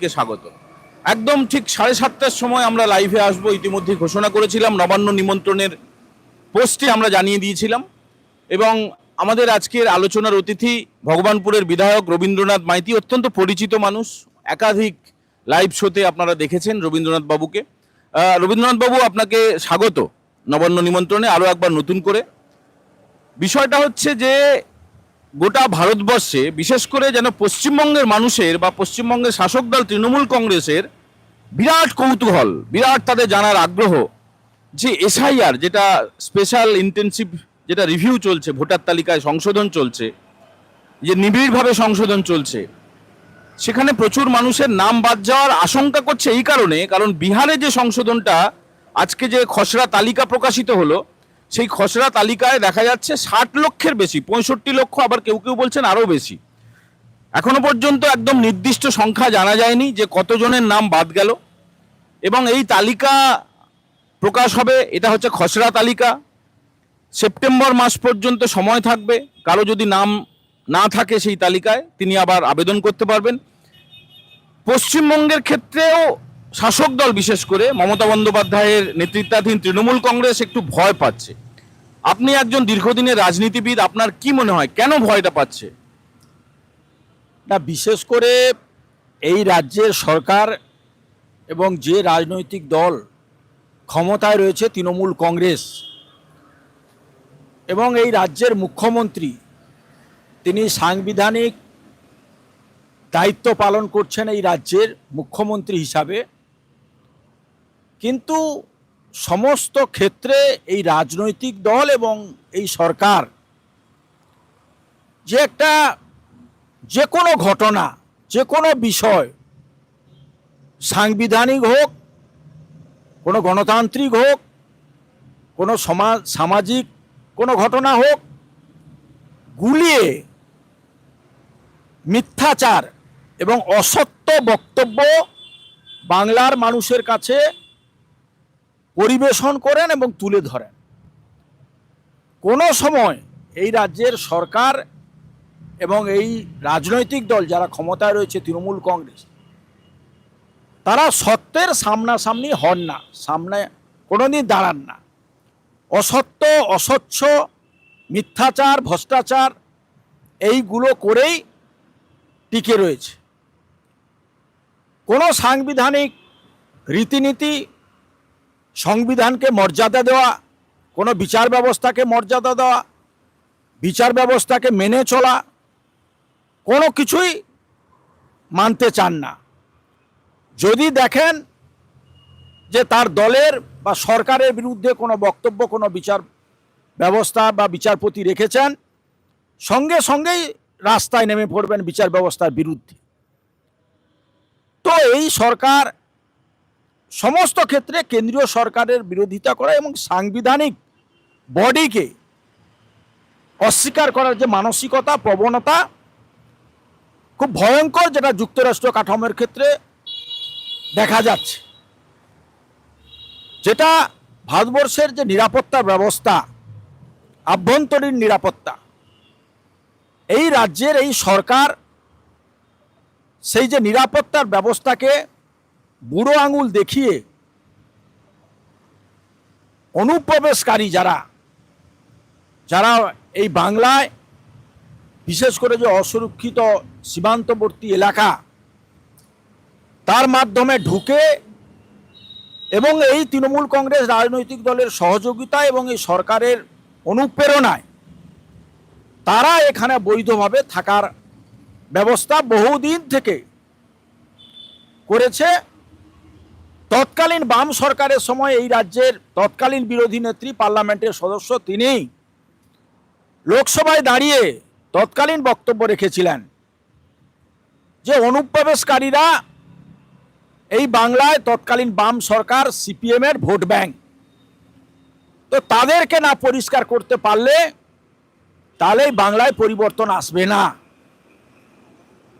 কে স্বাগত? একদম ঠিক সাড়ে সাতটার সময় আমরা লাইভে আসব ইতিমধ্যে ঘোষণা করেছিলাম, নবান্ন নিমন্ত্রণের পোস্টে আমরা জানিয়ে দিয়েছিলাম। এবং আমাদের আজকের আলোচনার অতিথি ভগবানপুরের বিধায়ক রবীন্দ্রনাথ মাইতি, অত্যন্ত পরিচিত মানুষ, একাধিক লাইভ শোতে আপনারা দেখেছেন রবীন্দ্রনাথ বাবুকে। রবীন্দ্রনাথ বাবু, আপনাকে স্বাগত নবান্ন নিমন্ত্রণে আরও একবার নতুন করে। বিষয়টা হচ্ছে যে গোটা ভারতবর্ষে, বিশেষ করে যেন পশ্চিমবঙ্গের মানুষের বা পশ্চিমবঙ্গের শাসক দল তৃণমূল কংগ্রেসের বিরাট কৌতূহল, বিরাট তাদের জানার আগ্রহ যে এসআইআর, যেটা স্পেশাল ইন্টেনসিভ যেটা রিভিউ চলছে, ভোটার তালিকায় সংশোধন চলছে, যে নিবিড়ভাবে সংশোধন চলছে, সেখানে প্রচুর মানুষের নাম বাদ যাওয়ার আশঙ্কা করছে এই কারণে, কারণ বিহারে যে সংশোধনটা আজকে যে খসড়া তালিকা প্রকাশিত হলো সেই খসড়া তালিকায় দেখা যাচ্ছে ষাট লক্ষের বেশি, পঁয়ষট্টি লক্ষ আবার কেউ কেউ বলছেন আরও বেশি। এখনও পর্যন্ত একদম নির্দিষ্ট সংখ্যা জানা যায়নি যে কতজনের নাম বাদ গেল। এবং এই তালিকা প্রকাশ হবে, এটা হচ্ছে খসড়া তালিকা। সেপ্টেম্বর মাস পর্যন্ত সময় থাকবে, কারও যদি নাম না থাকে সেই তালিকায়, তিনি আবার আবেদন করতে পারবেন। পশ্চিমবঙ্গের ক্ষেত্রেও শাসক দল বিশেষ করে মমতা বন্দ্যোপাধ্যায়ের নেতৃত্বাধীন তৃণমূল কংগ্রেস একটু ভয় পাচ্ছে। আপনি একজন দীর্ঘদিনের রাজনীতিবিদ, আপনার কি মনে হয়? কেন ভয়টা পাচ্ছে? না, বিশেষ করে এই রাজ্যের সরকার এবং যে রাজনৈতিক দল ক্ষমতায় রয়েছে তৃণমূল কংগ্রেস এবং এই রাজ্যের মুখ্যমন্ত্রী, তিনি সাংবিধানিক দায়িত্ব পালন করছেন এই রাজ্যের মুখ্যমন্ত্রী হিসাবে। কিন্তু সমস্ত ক্ষেত্রে এই রাজনৈতিক দল এবং এই সরকার যে একটা যে কোনো ঘটনা, যে কোনো বিষয়, সাংবিধানিক হোক, কোনো গণতান্ত্রিক হোক, কোনো সমাজ, সামাজিক কোনো ঘটনা হোক, গুলিয়ে মিথ্যাচার এবং অসত্য বক্তব্য বাংলার মানুষের কাছে পরিবেশন করেন এবং তুলে ধরেন। কোনো সময় এই রাজ্যের সরকার এবং এই রাজনৈতিক দল যারা ক্ষমতায় রয়েছে, তৃণমূল কংগ্রেস, তারা সত্যের সামনাসামনি হন না, সামনে কোনোদিন দাঁড়ান না। অসত্য, অস্বচ্ছ, মিথ্যাচার, ভ্রষ্টাচার, এইগুলো করেই টিকে রয়েছে। কোনো সাংবিধানিক রীতিনীতি সংবিধানকে মর্যাদা দেওয়া, কোনো বিচার ব্যবস্থাকে মর্যাদা দেওয়া, বিচার ব্যবস্থাকে মেনে চলা, কোনো কিছুই মানতে চান না। যদি দেখেন যে তার দলের বা সরকারের বিরুদ্ধে কোনো বক্তব্য, কোনো বিচার ব্যবস্থা বা বিচারপতি রেখেছেন, সঙ্গে সঙ্গেই রাস্তায় নেমে পড়বেন বিচার ব্যবস্থার বিরুদ্ধে। তো এই সরকার সমস্ত ক্ষেত্রে কেন্দ্রীয় সরকারের বিরোধিতা করা এবং সাংবিধানিক বডিকে অস্বীকার করার যে মানসিকতা, প্রবণতা খুব ভয়ঙ্কর যেটা যুক্তরাষ্ট্র কাঠামোর ক্ষেত্রে দেখা যাচ্ছে। যেটা ভারতবর্ষের যে নিরাপত্তা ব্যবস্থা, আভ্যন্তরীণ নিরাপত্তা, এই রাজ্যের এই সরকার সেই যে নিরাপত্তার ব্যবস্থাকে বুড়ো আঙুল দেখিয়ে অনুপ্রবেশকারী যারা যারা এই বাংলায় বিশেষ করে যে অসুরক্ষিত সীমান্তবর্তী এলাকা, তার মাধ্যমে ঢুকে এবং এই তৃণমূল কংগ্রেস রাজনৈতিক দলের সহযোগিতা এবং এই সরকারের অনুপ্রেরণায় তারা এখানে বৈধভাবে থাকার ব্যবস্থা বহুদিন থেকে করেছে। তৎকালীন বাম সরকারের সময় এই রাজ্যের তৎকালীন বিরোধী নেত্রী পার্লামেন্টের সদস্য তিনি লোকসভায় দাঁড়িয়ে তৎকালীন বক্তব্য রেখেছিলেন যে অনুপ্রবেশকারীরা এই বাংলায় তৎকালীন বাম সরকার সিপিএমের ভোট ব্যাংক। তো তাদেরকে না পরিষ্কার করতে পারলে তাহলে বাংলায় পরিবর্তন আসবে না।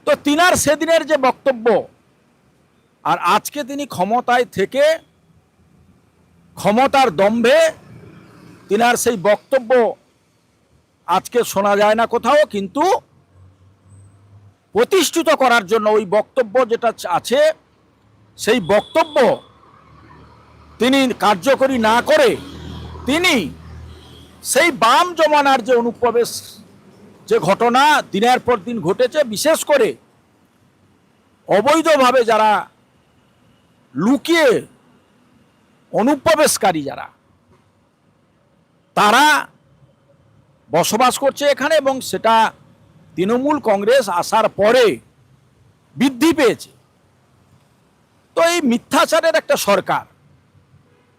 তো তিনার সেদিনের যে বক্তব্য আর আজকে তিনি ক্ষমতায় থেকে ক্ষমতার দম্ভে তিনার সেই বক্তব্য আজকে শোনা যায় না কোথাও, কিন্তু প্রতিষ্ঠিত করার জন্য ওই বক্তব্য যেটা আছে, সেই বক্তব্য তিনি কার্যকরী না করে তিনি সেই বাম জমানার যে অনুপ্রবেশ, যে ঘটনা দিনের পর দিন ঘটেছে, বিশেষ করে অবৈধভাবে যারা লুকিয়ে অনুপ্রবেশকারী যারা, তারা বসবাস করছে এখানে এবং সেটা তৃণমূল কংগ্রেস আসার পরে বৃদ্ধি পেয়েছে। তো এই মিথ্যাচারের একটা সরকার,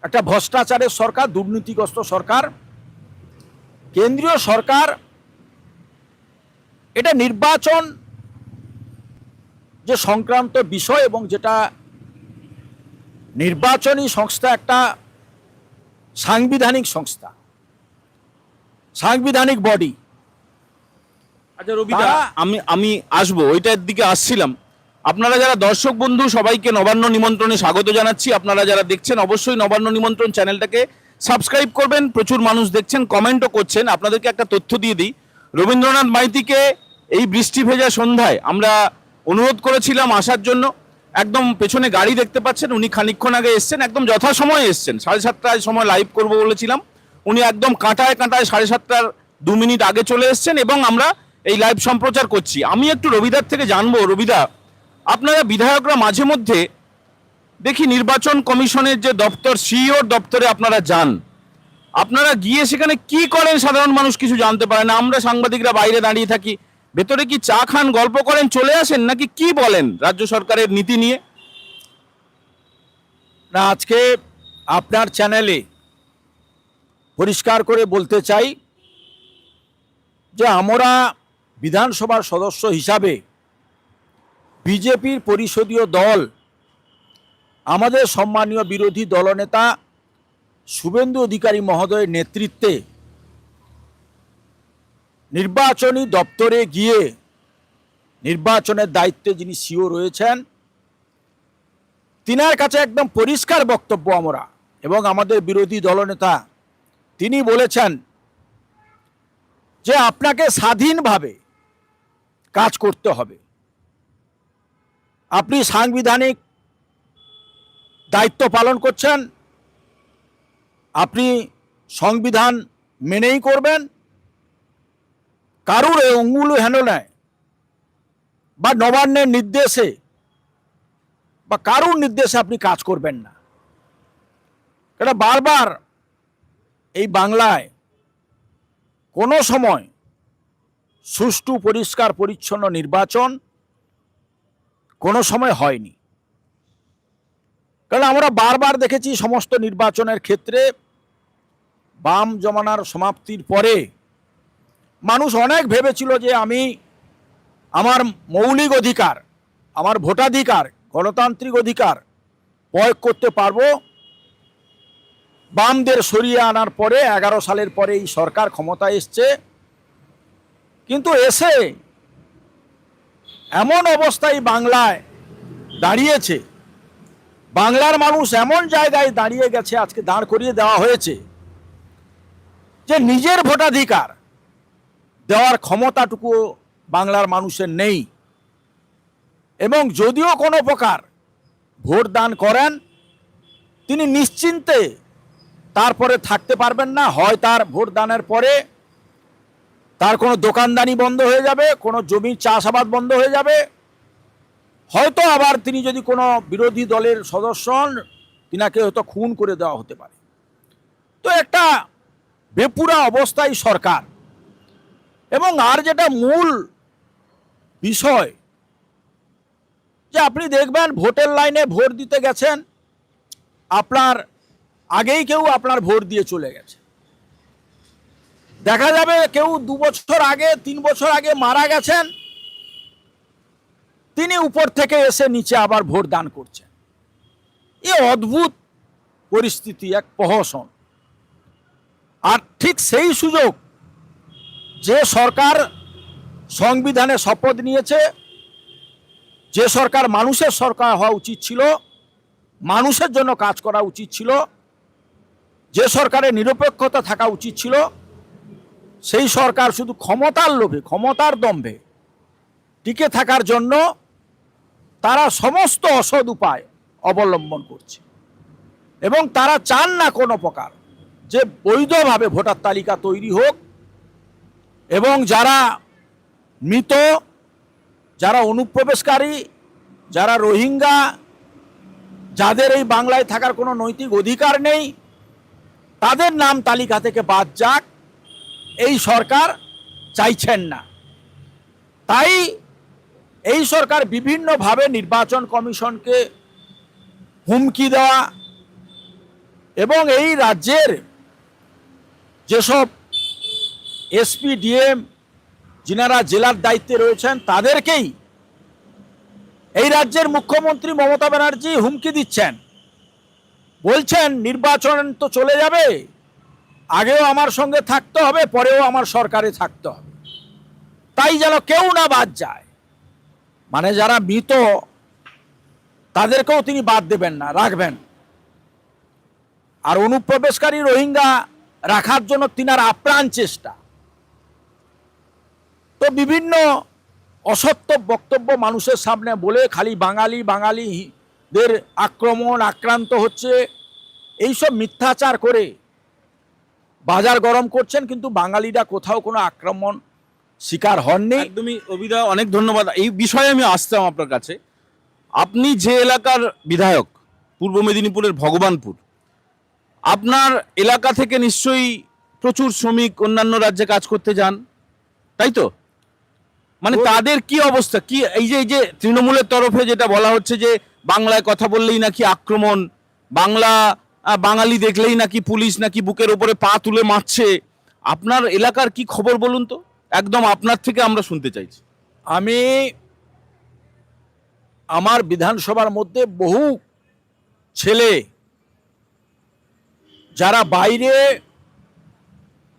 একটা ভ্রষ্টাচারের সরকার, দুর্নীতিগ্রস্ত সরকার, কেন্দ্রীয় সরকার, এটা নির্বাচন যে সংক্রান্ত বিষয় এবং যেটা নির্বাচনী সংস্থা একটা সাংবিধানিক সংস্থা সাংবিধানিক বডি আচ্ছা রবিদা। আমি আমি আসব ওইটার দিকে আসছিলাম। আপনারা যারা দর্শক বন্ধু সবাইকে নবান্ন নিমন্ত্রণে স্বাগত জানাচ্ছি। আপনারা যারা দেখছেন অবশ্যই নবান্ন নিমন্ত্রণ চ্যানেলটাকে সাবস্ক্রাইব করবেন। প্রচুর মানুষ দেখছেন কমেন্টও করছেন। আপনাদেরকে একটা তথ্য দিয়ে দিই। রবীন্দ্রনাথ মাইতিকে এই বৃষ্টি ভেজা সন্ধ্যায় আমরা অনুরোধ করেছিলাম আসার জন্য। একদম পেছনে গাড়ি দেখতে পাচ্ছেন, উনি খানিকক্ষণ আগে এসছেন, একদম যথাসময়ে এসছেন। সাড়ে সাতটায় সময় লাইভ করব বলেছিলাম। উনি একদম কাঁটায় কাঁটায় সাড়ে সাতটার দু মিনিট আগে চলে এসছেন এবং আমরা এই লাইভ সম্প্রচার করছি। আমি একটু রবিদার থেকে জানব। রবিদা, আপনারা বিধায়করা মাঝে মধ্যে দেখি নির্বাচন কমিশনের যে দপ্তর সিইওর দপ্তরে আপনারা যান। আপনারা গিয়ে সেখানে কি করেন? সাধারণ মানুষ কিছু জানতে পারে না। আমরা সাংবাদিকরা বাইরে দাঁড়িয়ে থাকি। ভেতরে কি চা খান, গল্প করেন, চলে আসেন, নাকি কি বলেন রাজ্য সরকারের নীতি নিয়ে? না, আজকে আপনার চ্যানেলে পরিষ্কার করে বলতে চাই যে আমরা বিধানসভার সদস্য হিসাবে বিজেপির পরিষদীয় দল, আমাদের সম্মানীয় বিরোধী দলনেতা শুভেন্দু অধিকারী মহোদয়ের নেতৃত্বে নির্বাচনী দপ্তরে গিয়ে নির্বাচনের দায়িত্বে যিনি সিও রয়েছেন, তিনার কাছে একদম পরিষ্কার বক্তব্য আমরা এবং আমাদের বিরোধী দলনেতা তিনি বলেছেন যে আপনাকে স্বাধীনভাবে কাজ করতে হবে। আপনি সাংবিধানিক দায়িত্ব পালন করছেন, আপনি সংবিধান মেনেই করবেন কারুর অঙ্গুল হেন নেয় বা নবান্নের নির্দেশে, বা কারুর নির্দেশে আপনি কাজ করবেন না। এটা বারবার এই বাংলায় কোনো সময় সুষ্ঠু, পরিষ্কার, পরিচ্ছন্ন নির্বাচন কোনো সময় হয়নি। কারণ আমরা বারবার দেখেছি সমস্ত নির্বাচনের ক্ষেত্রে বাম জমানার সমাপ্তির পরে মানুষ অনেক ভেবেছিল যে আমি আমার মৌলিক অধিকার, আমার ভোটাধিকার, গণতান্ত্রিক অধিকার প্রয়োগ করতে পারব। বামদের সরিয়ে আনার পরে এগারো সালের পরে এই সরকার ক্ষমতায় এসছে। কিন্তু এসে এমন অবস্থায় বাংলায় দাঁড়িয়েছে। বাংলার মানুষ এমন জায়গায় দাঁড়িয়ে গেছে, আজকে দাঁড় করিয়ে দেওয়া হয়েছে, যে নিজের ভোটাধিকার দেওয়ার ক্ষমতাটুকু বাংলার মানুষের নেই। এবং যদিও কোনো প্রকার ভোট দান করেন, তিনি নিশ্চিন্তে তারপরে থাকতে পারবেন না। হয় তার ভোট দানের পরে তার কোনো দোকানদানি বন্ধ হয়ে যাবে, কোনো জমির চাষাবাদ বন্ধ হয়ে যাবে। হয়তো আবার তিনি যদি কোনো বিরোধী দলের সদস্য হন, তিনাকে হয়তো খুন করে দেওয়া হতে পারে। তো একটা বেপুরা অবস্থায় সরকার এবং আর যেটা মূল বিষয়, যে আপনি দেখবেন ভোটের লাইনে ভোট দিতে গেছেন, আপনার আগেই কেউ আপনার ভোট দিয়ে চলে গেছে। দেখা যাবে কেউ দু বছর আগে, তিন বছর আগে মারা গেছেন, তিনি উপর থেকে এসে নিচে আবার ভোট দান করছেন। এ অদ্ভুত পরিস্থিতি, এক প্রহসন। আর ঠিক সেই সুযোগ যে সরকার সংবিধানে শপথ নিয়েছে, যে সরকার মানুষের সরকার হওয়া উচিত ছিল, মানুষের জন্য কাজ করা উচিত ছিল, যে সরকারের নিরপেক্ষতা থাকা উচিত ছিল, সেই সরকার শুধু ক্ষমতার লোভে, ক্ষমতার দম্ভে টিকে থাকার জন্য তারা সমস্ত অসৎ উপায় অবলম্বন করছে। এবং তারা চান না কোনো প্রকার যে বৈধভাবে ভোটার তালিকা তৈরি হোক এবং যারা মৃত, যারা অনুপ্রবেশকারী, যারা রোহিঙ্গা, যাদের এই বাংলায় থাকার কোনো নৈতিক অধিকার নেই, তাদের নাম তালিকা থেকে বাদ যাক। এই সরকার চাইছেন না। তাই এই সরকার বিভিন্নভাবে নির্বাচন কমিশনকে হুমকি দেওয়া এবং এই রাজ্যের যেসব এসপি, ডিএম যিনারা জেলার দায়িত্বে রয়েছেন, তাদেরকেই এই রাজ্যের মুখ্যমন্ত্রী মমতা ব্যানার্জি হুমকি দিচ্ছেন। বলছেন, নির্বাচন তো চলে যাবে, আগেও আমার সঙ্গে থাকতে হবে, পরেও আমার সরকারে থাকতে হবে। তাই যেন কেউ না বাদ যায়। মানে যারা মৃত, তাদেরকেও তিনি বাদ দেবেন না, রাখবেন। আর অনুপ্রবেশকারী রোহিঙ্গা রাখার জন্য তিনার আপ্রাণ চেষ্টা। তো বিভিন্ন অসত্য বক্তব্য মানুষের সামনে বলে খালি বাঙালি বাঙালিদের আক্রমণ আক্রান্ত হচ্ছে, এইসব মিথ্যাচার করে বাজার গরম করছেন, কিন্তু বাঙালিরা কোথাও কোনো আক্রমণ শিকার হননি। একদমই অভিদা, অনেক ধন্যবাদ। এই বিষয়ে আমি আসতাম আপনার কাছে। আপনি যে এলাকার বিধায়ক, পূর্ব মেদিনীপুরের ভগবানপুর, আপনার এলাকা থেকে নিশ্চয়ই প্রচুর শ্রমিক অন্যান্য রাজ্যে কাজ করতে যান, তাই তো? মানে তাদের কি অবস্থা? কি এই যে এই যে তৃণমূলের তরফে যেটা বলা হচ্ছে যে বাংলায় কথা বললেই নাকি আক্রমণ বাংলা বাঙালি দেখলেই নাকি পুলিশ নাকি বুকের উপরে পা তুলে মারছে আপনার এলাকার কি খবর বলুন তো? একদম আপনার থেকে আমরা শুনতে চাইছি। আমি আমার বিধানসভার মধ্যে বহু ছেলে যারা বাইরে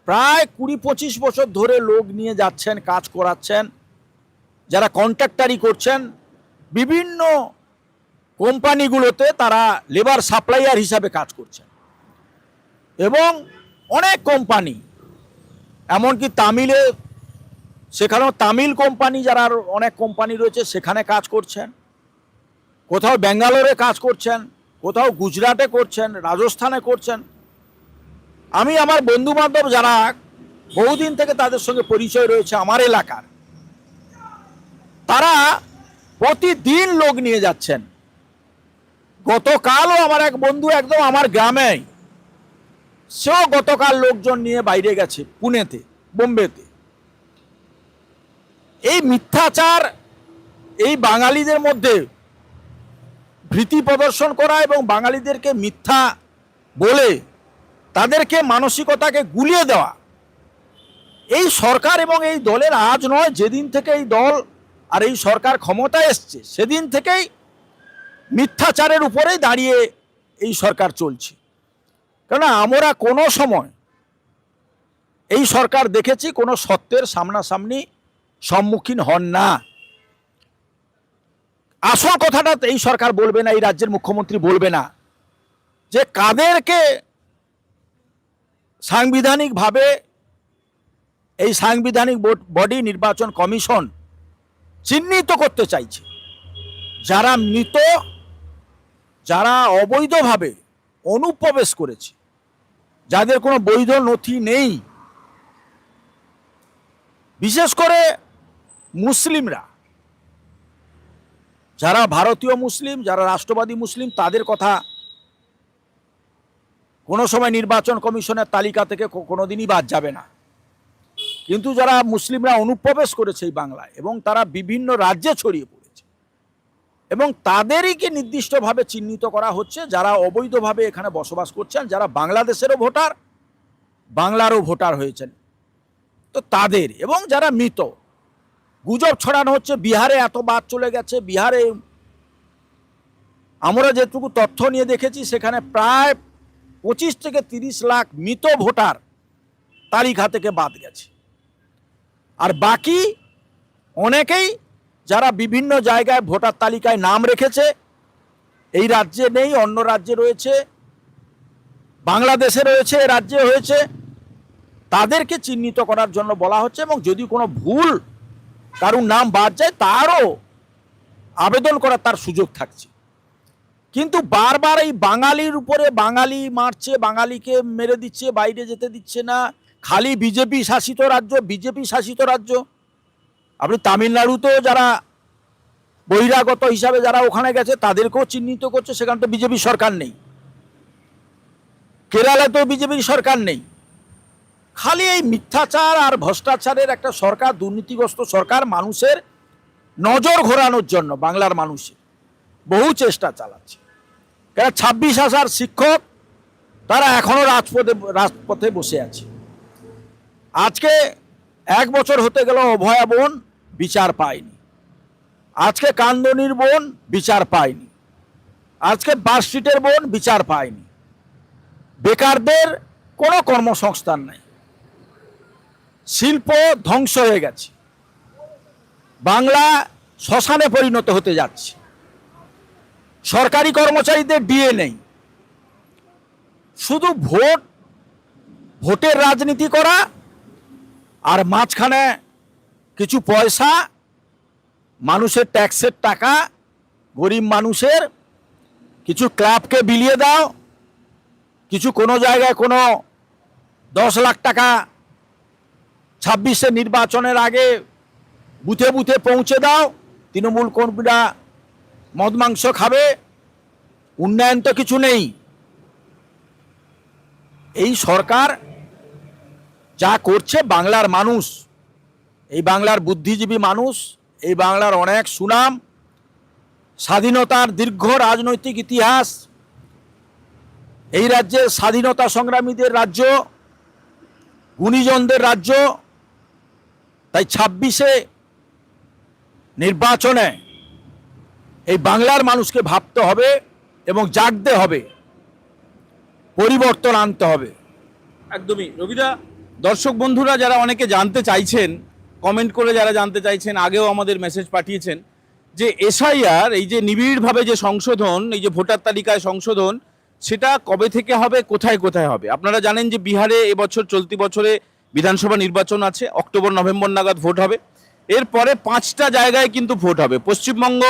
প্রায় কুড়ি পঁচিশ বছর ধরে লোক নিয়ে যাচ্ছেন কাজ করাচ্ছেন যারা কন্ট্রাক্টারি করছেন, বিভিন্ন কোম্পানিগুলোতে তারা লেবার সাপ্লাইয়ার হিসাবে কাজ করছেন। এবং অনেক কোম্পানি, এমনকি তামিলে, সেখানেও তামিল কোম্পানি যারা অনেক কোম্পানি রয়েছে, সেখানে কাজ করছেন। কোথাও ব্যাঙ্গালোরে কাজ করছেন, কোথাও গুজরাটে করছেন, রাজস্থানে করছেন। আমি আমার বন্ধু বান্ধব যারা বহুদিন থেকে তাদের সঙ্গে পরিচয় রয়েছে, আমার এলাকার তারা প্রতিদিন লোক নিয়ে যাচ্ছেন। গতকালও আমার এক বন্ধু একদম আমার গ্রামে সেও গতকাল লোকজন নিয়ে বাইরে গেছে পুনেতে, বোম্বেতে। এই মিথ্যাচার এই বাঙালিদের মধ্যে ভীতি প্রদর্শন করা এবং বাঙালিদেরকে মিথ্যা বলে তাদেরকে মানসিকতাকে গুলিয়ে দেওয়া, এই সরকার এবং এই দলের আজ নয়, যেদিন থেকে এই দল আর এই সরকার ক্ষমতায় এসছে, সেদিন থেকেই মিথ্যাচারের উপরেই দাঁড়িয়ে এই সরকার চলছে। কেননা আমরা কোনো সময় এই সরকার দেখেছি কোনো সত্যের সামনাসামনি সম্মুখীন হন না। আসল কথাটা এই সরকার বলবে না, এই রাজ্যের মুখ্যমন্ত্রী বলবে না যে কাদেরকে সাংবিধানিকভাবে এই সাংবিধানিক বডি নির্বাচন কমিশন চিহ্নিত করতে চাইছে। যারা মৃত, যারা অবৈধভাবে অনুপ্রবেশ করেছে, যাদের কোনো বৈধ নথি নেই, বিশেষ করে মুসলিমরা, যারা ভারতীয় মুসলিম, যারা রাষ্ট্রবাদী মুসলিম, তাদের কথা কোনো সময় নির্বাচন কমিশনের তালিকা থেকে কো- কোনোদিনই বাদ যাবে না। কিন্তু যারা মুসলিমরা অনুপ্রবেশ করেছে এই বাংলায় এবং তারা বিভিন্ন রাজ্যে ছড়িয়ে পড়েছে এবং তাদেরইকে নির্দিষ্টভাবে চিহ্নিত করা হচ্ছে যারা অবৈধভাবে এখানে বসবাস করছেন, যারা বাংলাদেশেরও ভোটার, বাংলারও ভোটার হয়েছেন। তো তাদের এবং যারা মৃত, গুজব ছড়ানো হচ্ছে, বিহারে এত বাদ চলে গেছে, বিহারে আমরা যেটুকু তথ্য নিয়ে দেখেছি, সেখানে প্রায় পঁচিশ থেকে তিরিশ লাখ মৃত ভোটার তালিকা থেকে বাদ গেছে। আর বাকি অনেকেই যারা বিভিন্ন জায়গায় ভোটার তালিকায় নাম রেখেছে, এই রাজ্যে নেই, অন্য রাজ্যে রয়েছে, বাংলাদেশে রয়েছে, এ রাজ্যে হয়েছে, তাদেরকে চিহ্নিত করার জন্য বলা হচ্ছে এবং যদি কোনো ভুল কারুর নাম বাদ যায়, তারও আবেদন করার তার সুযোগ থাকছে। কিন্তু বারবার এই বাঙালির উপরে বাঙালি মারছে, বাঙালিকে মেরে দিচ্ছে, বাইরে যেতে দিচ্ছে না খালি বিজেপি শাসিত রাজ্য, বিজেপি শাসিত রাজ্য। আপনি তামিলনাড়ুতেও যারা বহিরাগত হিসাবে যারা ওখানে গেছে, তাদেরকেও চিহ্নিত করছে, সেখানে তো বিজেপি সরকার নেই। কেরালাতেও বিজেপির সরকার নেই। খালি এই মিথ্যাচার আর ভ্রষ্টাচারের একটা সরকার, দুর্নীতিগ্রস্ত সরকার মানুষের নজর ঘোরানোর জন্য, বাংলার মানুষের। বহু চেষ্টা চালাচ্ছে। কেন ছাব্বিশ হাজার শিক্ষক তারা এখনও রাজপথে রাজপথে বসে আছে। আজকে এক বছর হতে গেল অভয়া বোন বিচার পায়নি। আজকে কান্দনির বোন বিচার পায়নি। আজকে বাসস্ট্রিটের বোন বিচার পায়নি। বেকারদের কোনো কর্মসংস্থান নাই। শিল্প ধ্বংস হয়ে গেছে। বাংলা শ্মশানে পরিণত হতে যাচ্ছে। সরকারি কর্মচারীদের ডিএ নেই। শুধু ভোট, ভোটের রাজনীতি করা আর মাঝখানে কিছু পয়সা, মানুষের ট্যাক্সের টাকা, গরিব মানুষের কিছু ক্লাবকে বিলিয়ে দাও, কিছু কোনো জায়গায় কোনো দশ লাখ টাকা ছাব্বিশে নির্বাচনের আগে বুথে বুথে পৌঁছে দাও, তৃণমূল কর্মীরা মদ মাংস খাবে, উন্নয়ন তো কিছু নেই। এই সরকার যা করছে বাংলার মানুষ, এই বাংলার বুদ্ধিজীবী মানুষ, এই বাংলার অনেক সুনাম, স্বাধীনতার দীর্ঘ রাজনৈতিক ইতিহাস, এই রাজ্যের স্বাধীনতা সংগ্রামীদের রাজ্য, গুণীজনদের রাজ্য, তাই ছাব্বিশে নির্বাচনে এই বাংলার মানুষকে ভাবতে হবে এবং জাগতে হবে, পরিবর্তন আনতে হবে। একদমই। রবিদা দর্শক বন্ধুরা, যারা অনেকে জানতে চাইছেন কমেন্ট করে যারা জানতে চাইছেন, আগেও আমাদের মেসেজ পাঠিয়েছেন, যে এসআইআর এই যে নিবিড়ভাবে যে সংশোধন, এই যে ভোটার তালিকায় সংশোধন, সেটা কবে থেকে হবে, কোথায় কোথায় হবে? আপনারা জানেন যে বিহারে এবছর চলতি বছরে বিধানসভা নির্বাচন আছে, অক্টোবর, নভেম্বর নাগাদ ভোট হবে। এরপরে পাঁচটা জায়গায় কিন্তু ভোট হবে। পশ্চিমবঙ্গ,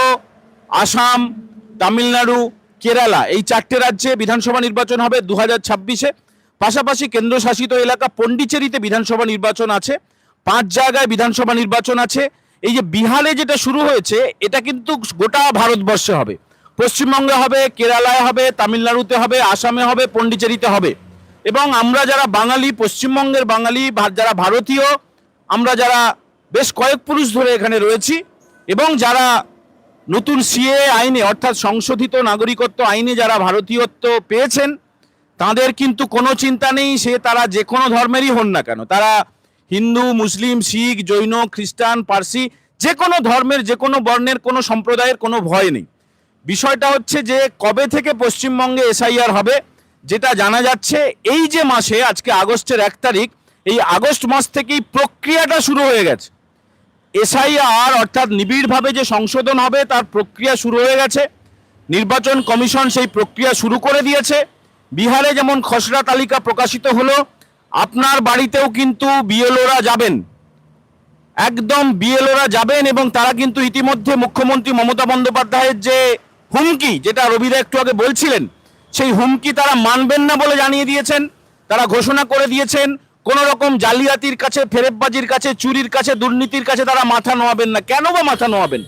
আসাম, তামিলনাড়ু, কেরালা, এই চারটে রাজ্যে বিধানসভা নির্বাচন হবে দু হাজার ছাব্বিশে। পাশাপাশি কেন্দ্রশাসিত এলাকা পন্ডিচেরিতে বিধানসভা নির্বাচন আছে, পাঁচ জায়গায় বিধানসভা নির্বাচন আছে। এই যে বিহারে যেটা শুরু হয়েছে, এটা কিন্তু গোটা ভারতবর্ষে হবে। পশ্চিমবঙ্গে হবে, কেরালায় হবে, তামিলনাড়ুতে হবে, আসামে হবে, পন্ডিচেরিতে হবে। এবং আমরা যারা বাঙালি, পশ্চিমবঙ্গের বাঙালি যারা ভারতীয়, আমরা যারা বেশ কয়েক পুরুষ ধরে এখানে রয়েছি এবং যারা নতুন সিএ আইনে, অর্থাৎ সংশোধিত নাগরিকত্ব আইনে যারা ভারতীয়ত্ব পেয়েছেন তাদের কিন্তু কোনো চিন্তা নেই, সে তারা যে কোনো ধর্মেরই হন না কেন। তারা হিন্দু, মুসলিম, শিখ, জৈন, খ্রিস্টান, পার্সি, যে কোনো ধর্মের, যে কোনো বর্ণের, কোনো সম্প্রদায়ের কোনো ভয় নেই। বিষয়টা হচ্ছে যে কবে থেকে পশ্চিমবঙ্গে এসআইআর হবে, যেটা জানা যাচ্ছে, এই যে মাসে, আজকে আগস্টের এক তারিখ, এই আগস্ট মাস থেকেই প্রক্রিয়াটা শুরু হয়ে গেছে। এসআইআর অর্থাৎ নিবিড়ভাবে যে সংশোধন হবে, তার প্রক্রিয়া শুরু হয়ে গেছে। নির্বাচন কমিশন সেই প্রক্রিয়া শুরু করে দিয়েছে। বিহারে যেমন খসড়া তালিকা প্রকাশিত হলো, আপনার বাড়িতেও কিন্তু বিএলওরা যাবেন। একদম বিএলওরা যাবেন এবং তারা কিন্তু ইতিমধ্যে মুখ্যমন্ত্রী মমতা বন্দ্যোপাধ্যায়ের যে হুমকি, যেটা রবিদা একটু আগে বলছিলেন, সেই হুমকি তারা মানবেন না বলে জানিয়ে দিয়েছেন, তারা ঘোষণা করে দিয়েছেন, কোন রকম জালিয়াতির কাছে, ফেরেববাজির কাছে, চুরির কাছে, দুর্নীতির কাছে তারা মাথা নোয়াবেন না। কেন বা মাথা নোয়াবেন?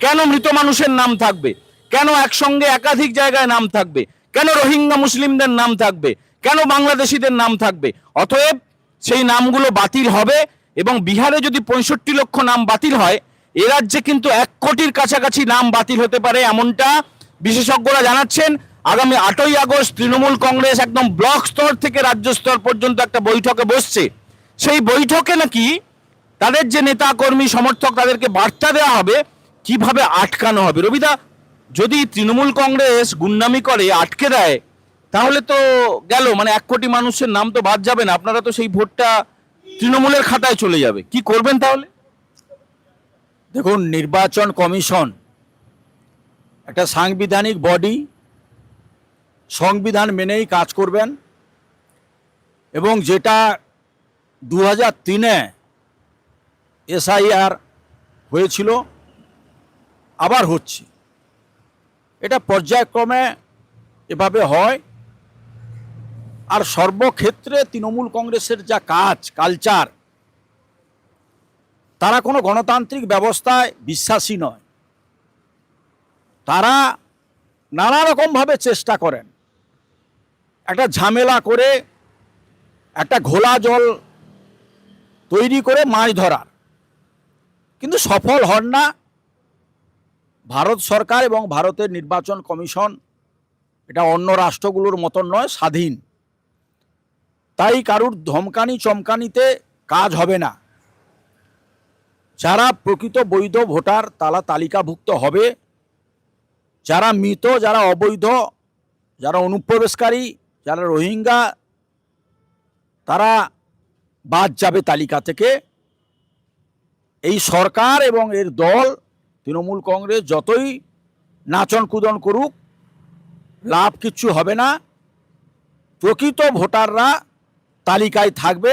কেন মৃত মানুষের নাম থাকবে? কেন একসঙ্গে একাধিক জায়গায় নাম থাকবে? কেন রোহিঙ্গা মুসলিমদের নাম থাকবে? কেন বাংলাদেশিদের নাম থাকবে? অতএব সেই নামগুলো বাতিল হবে এবং বিহারে যদি পঁয়ষট্টি লক্ষ নাম বাতিল হয়, এ রাজ্যে কিন্তু এক কোটির কাছাকাছি নাম বাতিল হতে পারে এমনটা বিশেষজ্ঞরা জানাচ্ছেন। আগামী আটই আগস্ট তৃণমূল কংগ্রেস একদম ব্লক স্তর থেকে রাজ্য স্তর পর্যন্ত একটা বৈঠকে বসছে। সেই বৈঠকে নাকি তাদের যে নেতা কর্মী সমর্থক তাদেরকে বার্তা দেওয়া হবে, কীভাবে আটকানো হবে? রবিদা যদি তৃণমূল কংগ্রেস গুন্ডামি করে, আটকে দেয়, তাহলে তো গেল। মানে এক কোটি মানুষের নাম তো বাদ যাবে না। আপনারা তো সেই ভোটটা তৃণমূলের খাতায় চলে যাবে। কি করবেন তাহলে? দেখুন, নির্বাচন কমিশন একটা সাংবিধানিক বডি, সংবিধান মেনেই কাজ করবেন এবং যেটা দু হাজার তিনে এসআইআর হয়েছিল, আবার হচ্ছে। এটা পর্যায়ক্রমে এভাবে হয়। আর সর্বক্ষেত্রে তৃণমূল কংগ্রেসের যা কাজ, কালচার, তারা কোনো গণতান্ত্রিক ব্যবস্থায় বিশ্বাসী নয়। তারা নানা রকমভাবে চেষ্টা করেন। একটা ঝামেলা করে, একটা ঘোলা জল তৈরি করে মাছ ধরার। কিন্তু সফল হন না। ভারত সরকার এবং ভারতের নির্বাচন কমিশন এটা অন্য রাষ্ট্রগুলোর মতন নয়, স্বাধীন। তাই কারুর ধমকানি চমকানিতে কাজ হবে না। যারা প্রকৃত বৈধ ভোটার, তারা তালিকাভুক্ত হবে। যারা মৃত, যারা অবৈধ, যারা অনুপ্রবেশকারী, যারা রোহিঙ্গা, তারা বাদ যাবে তালিকা থেকে। এই সরকার এবং এর দল তৃণমূল কংগ্রেস যতই নাচন কুদন করুক, লাভ কিচ্ছু হবে না। প্রকৃত ভোটাররা তালিকায় থাকবে।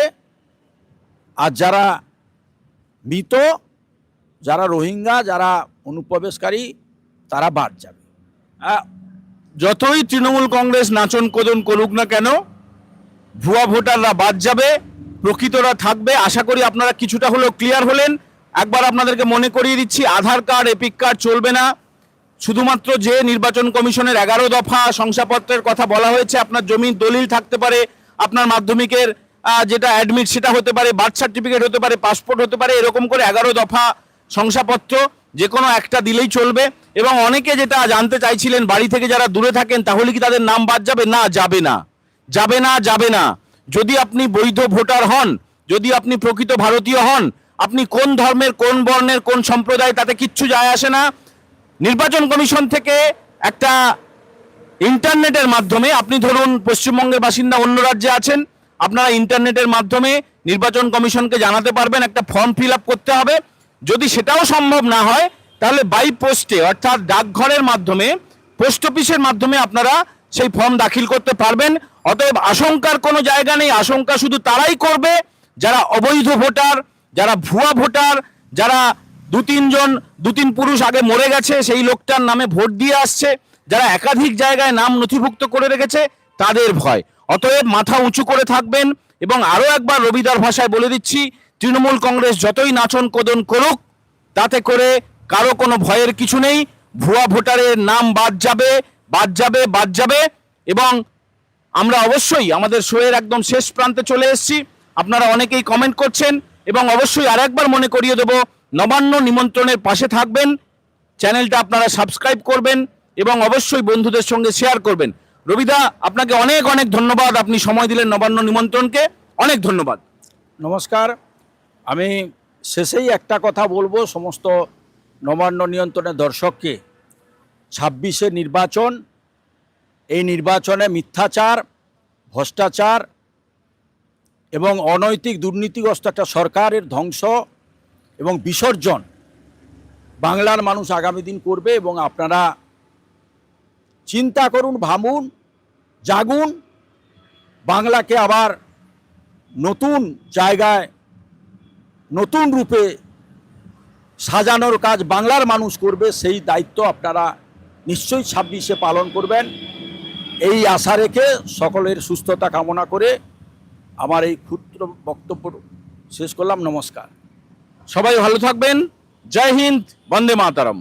আর যারা মৃত, যারা রোহিঙ্গা, যারা অনুপ্রবেশকারী, তারা বাদ যাবে। যতই তৃণমূল কংগ্রেস নাচন কোদন করুক না কেন, ভুয়া ভোটাররা বাদ যাবে, প্রকৃতরা থাকবে। আশা করি আপনারা কিছুটা হলেও ক্লিয়ার হলেন। একবার আপনাদেরকে মনে করিয়ে দিচ্ছি, আধার কার্ড, এপিক কার্ড চলবে না। শুধুমাত্র যে নির্বাচন কমিশনের এগারো দফা শংসাপত্রের কথা বলা হয়েছে, আপনার জমির দলিল থাকতে পারে, আপনার মাধ্যমিকের যেটা অ্যাডমিট সেটা হতে পারে বার্থ সার্টিফিকেট হতে পারে পাসপোর্ট হতে পারে, এরকম করে এগারো দফা শংসাপত্র যে কোনো একটা দিলেই চলবে। এবং অনেকে যেটা জানতে চাইছিলেন, বাড়ি থেকে যারা দূরে থাকেন, তাহলে কি তাদের নাম বাদ যাবে? না যাবে না। যাবে না যাবে না। যদি আপনি বৈধ ভোটার হন, যদি আপনি প্রকৃত ভারতীয় হন আপনি কোন ধর্মের, কোন বর্ণের, কোন সম্প্রদায়, তাতে কিচ্ছু যায় আসে না। নির্বাচন কমিশন থেকে একটা ইন্টারনেটের মাধ্যমে, আপনি ধরুন পশ্চিমবঙ্গের বাসিন্দা অন্য রাজ্যে আছেন, আপনারা ইন্টারনেটের মাধ্যমে নির্বাচন কমিশনকে জানাতে পারবেন, একটা ফর্ম ফিল করতে হবে। যদি সেটাও সম্ভব না হয়, তাহলে বাই পোস্টে, অর্থাৎ ডাকঘরের মাধ্যমে, পোস্ট অফিসের মাধ্যমে আপনারা সেই ফর্ম দাখিল করতে পারবেন। অতএব আশঙ্কার কোনো জায়গা নেই, আশঙ্কা শুধু তারাই করবে, যারা অবৈধ ভোটার যারা ভুয়া ভোটার, যারা দু তিনজন দু তিন পুরুষ আগে মরে গেছে, সেই লোকটার নামে ভোট দিয়ে আসছে, যারা একাধিক জায়গায় নাম নথিভুক্ত করে রেখেছে, তাদের ভয়। অতএব মাথা উঁচু করে থাকবেন এবং আরও একবার রবিদার ভাষায় বলে দিচ্ছি, তৃণমূল কংগ্রেস যতই নাচন কোদন করুক, তাতে করে কারও কোনো ভয়ের কিছু নেই। ভুয়া ভোটারের নাম বাদ যাবে বাদ যাবে বাদ যাবে এবং আমরা অবশ্যই আমাদের শোয়ের একদম শেষ প্রান্তে চলে এসেছি। আপনারা অনেকেই কমেন্ট করছেন এবং অবশ্যই আরেকবার মনে করিয়ে দেব, নবান্ন নিমন্ত্রণের পাশে থাকবেন, চ্যানেলটা আপনারা সাবস্ক্রাইব করবেন এবং অবশ্যই বন্ধুদের সঙ্গে শেয়ার করবেন। রবিদা, আপনাকে অনেক অনেক ধন্যবাদ, আপনি সময় দিলেন নবান্ন নিমন্ত্রণকে, অনেক ধন্যবাদ। নমস্কার, আমি শেষেই একটা কথা বলব সমস্ত নবান্ন নিয়ন্ত্রণের দর্শককে। ছাব্বিশে নির্বাচন, এই নির্বাচনে মিথ্যাচার, ভ্রষ্টাচার এবং অনৈতিক দুর্নীতিগ্রস্ত একটা সরকারের ধ্বংস এবং বিসর্জন বাংলার মানুষ আগামী দিন করবে এবং আপনারা চিন্তা করুন, ভাবুন, জাগুন, বাংলাকে আবার নতুন জায়গায়, নতুন রূপে সাজানোর কাজ বাংলার মানুষ করবে, সেই দায়িত্ব আপনারা নিশ্চয়ই ছাব্বিশে পালন করবেন। এই আশা রেখে সকলের সুস্থতা কামনা করে আমার এই ক্ষুদ্র বক্তব্য শেষ করলাম নমস্কার। সবাই ভালো থাকবেন। জয় হিন্দ বন্দে মাতারম।